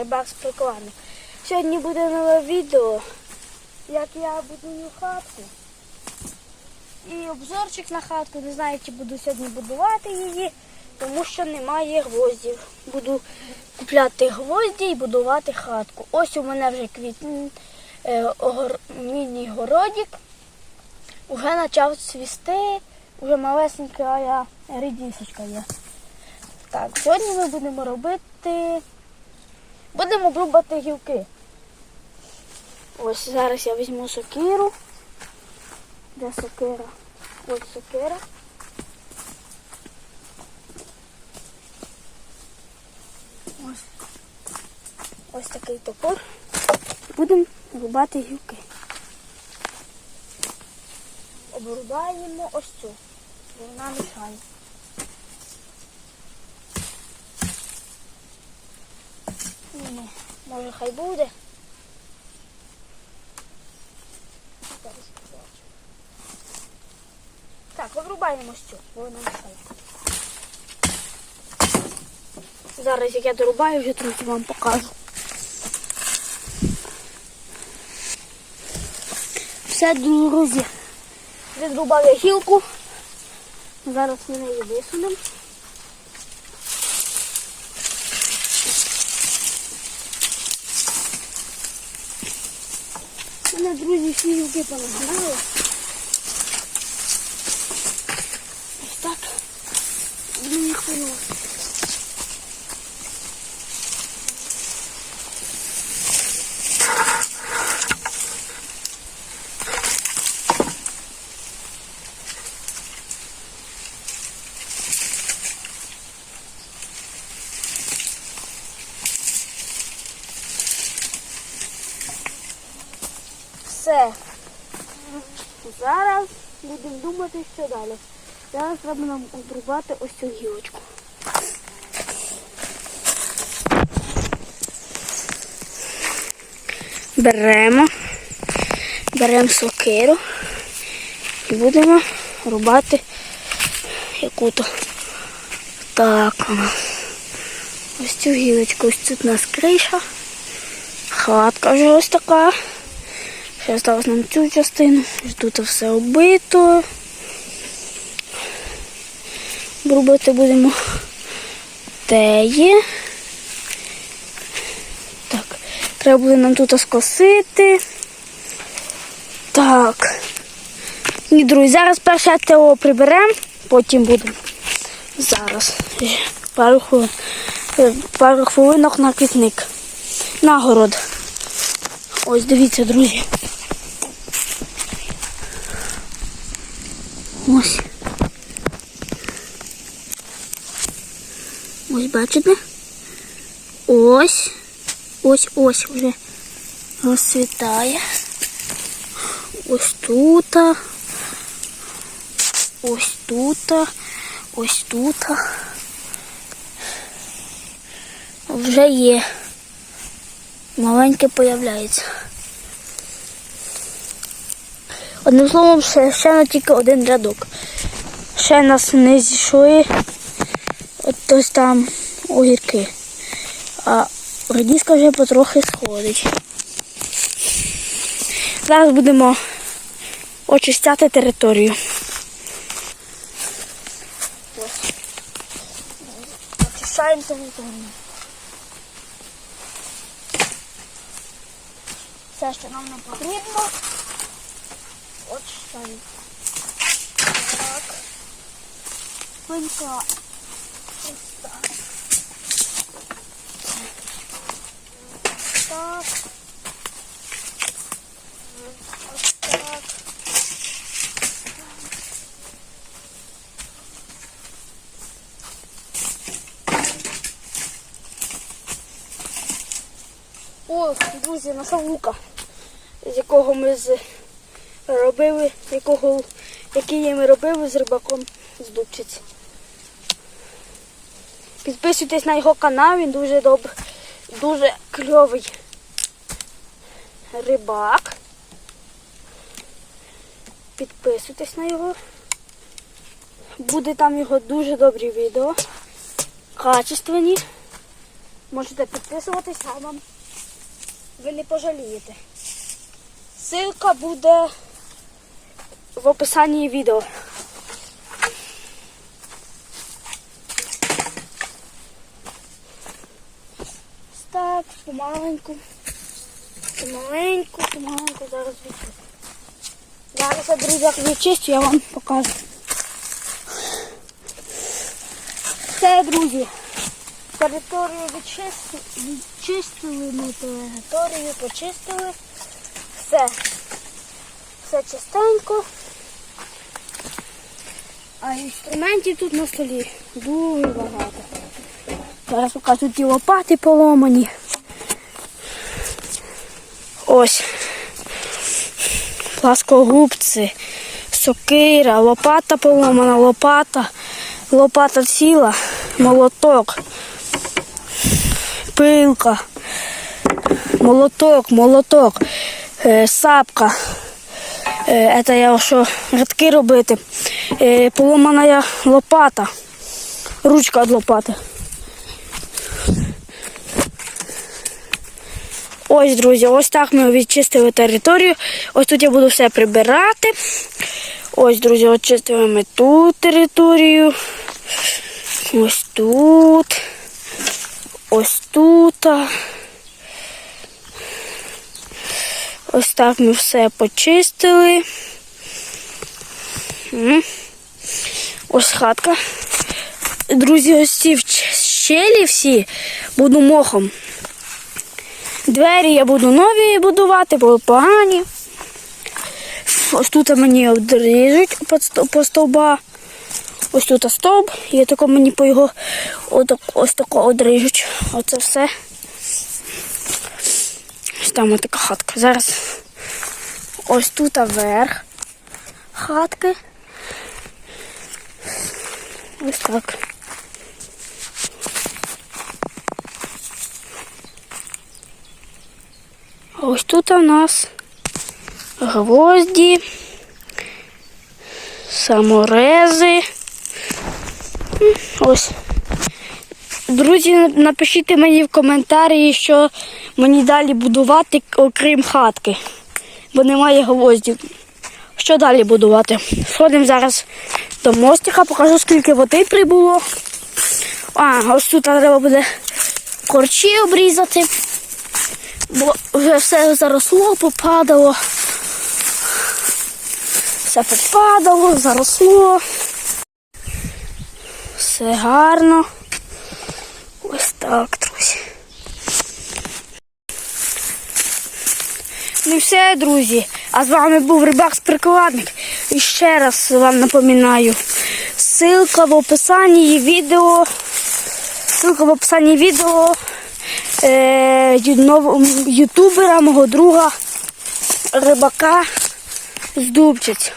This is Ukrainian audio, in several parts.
рибак з. Сьогодні буде нове відео, як я будую хатку. І обзорчик на хатку. Не знаю, чи буду сьогодні будувати її, тому що немає гвоздів. Буду купляти гвозді і будувати хатку. Ось у мене вже квіт... е, огор... міні-городик. Уже почав цвісти, вже малесенька редісочка є. Так, сьогодні ми будемо робити. Будемо обрубати гілки. Ось зараз я візьму сокиру. Де сокира? Ось сокира. Ось. Ось такий топор. Будемо рубати гілки. Обрубаємо ось цю, вона мішає. Ні, може хай буде. Так, обрубаємо ось цю, бо вона мішає. Зараз як я дорубаю, вже трохи вам покажу. Все, друзі. Відрубав я гілку. Зараз ми неї висунемо. Друзі, всі юки понагнали. Ось так. Буду не хвилювати. Все. Зараз будемо думати, що далі. Зараз треба нам обрубати ось цю гілочку. Беремо, беремо сокиру і будемо рубати яку-то. Так. Ось цю гілочку. Ось тут у нас криша. Хатка вже ось така. Ще осталось нам цю частину. Ось Тут все оббито. Рубати будемо теє. Так, треба буде нам тут скосити. Так. І, друзі, зараз перше ТО приберемо, потім будемо. Зараз. Пару хвилин. Пару хвилинок на квітник. На город. Ось дивіться, друзі. Ось. Ось бачите? Ось. Ось ось вже розцвітає. Ось тут. Ось тут. Ось тут. Вже є. Маленьке появляється. Одним словом, ще, ще на тільки один рядок. Ще нас не зійшли от ось там огірки. А радіска вже потрохи сходить. Зараз будемо очищати територію. Очищаємо територію. Все, що нам не потрібно. Так. Пенька. Ось так. Так. О, друзі, знайшов лука, з якого ми з... робили, якого, який ми робили з рибаком з Дубчиці. Підписуйтесь на його канал, він дуже добрий, дуже кльовий рибак. Підписуйтесь на його. Буде там його дуже добрі відео. Качественні. Можете підписуватись, а вам ви не пожалієте. Ссылка буде в описанні відео. Так, помаленьку. Помаленьку, помаленьку зараз відчистю. Зараз я, друзі, як відчистю, я вам покажу. Все, друзі. Територію відчистили, відчистили ми територію, почистили. Все. Все чистенько. А інструментів тут на столі дуже багато. Зараз покажу ті лопати поломані. Ось. Пласкогубці, сокира, лопата поломана, лопата, лопата ціла, молоток, пилка, молоток, молоток, е, сапка. Це я що рядки робити. Е, поломана я лопата, ручка від лопати. Ось, друзі, ось так ми відчистили територію. Ось тут я буду все прибирати. Ось, друзі, очистили ми ту територію. Ось тут. Ось тут. Ось так ми все почистили. Ось хатка. Друзі, ось ці щелі всі буду мохом. Двері я буду нові будувати, бо погані. Ось тут мені обріжуть по ст- стовба. Ось тут стовп, і тако мені по його ось тако одріжуть. Оце все. Ось там така хатка. Зараз ось тут верх хатки. Ось так. А Ось тут у нас гвозді, саморези. Ось. Друзі, напишіть мені в коментарі, що мені далі будувати, окрім хатки, бо немає гвоздів. Що далі будувати? Сходимо зараз до мостика, покажу, скільки води прибуло. А, ось тут треба буде корчі обрізати бо вже все заросло, попадало. Все попадало, заросло. Все гарно. Так, друзі. Ну все, друзі. А з вами був рибак прикладник. І ще раз вам напоминаю. Ссылка в описанні відео. Ссылка в описанні відео е, ютубера, мого друга рибака з Дубчиць.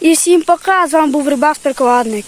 І всім пока, з вами був рибак прикладник.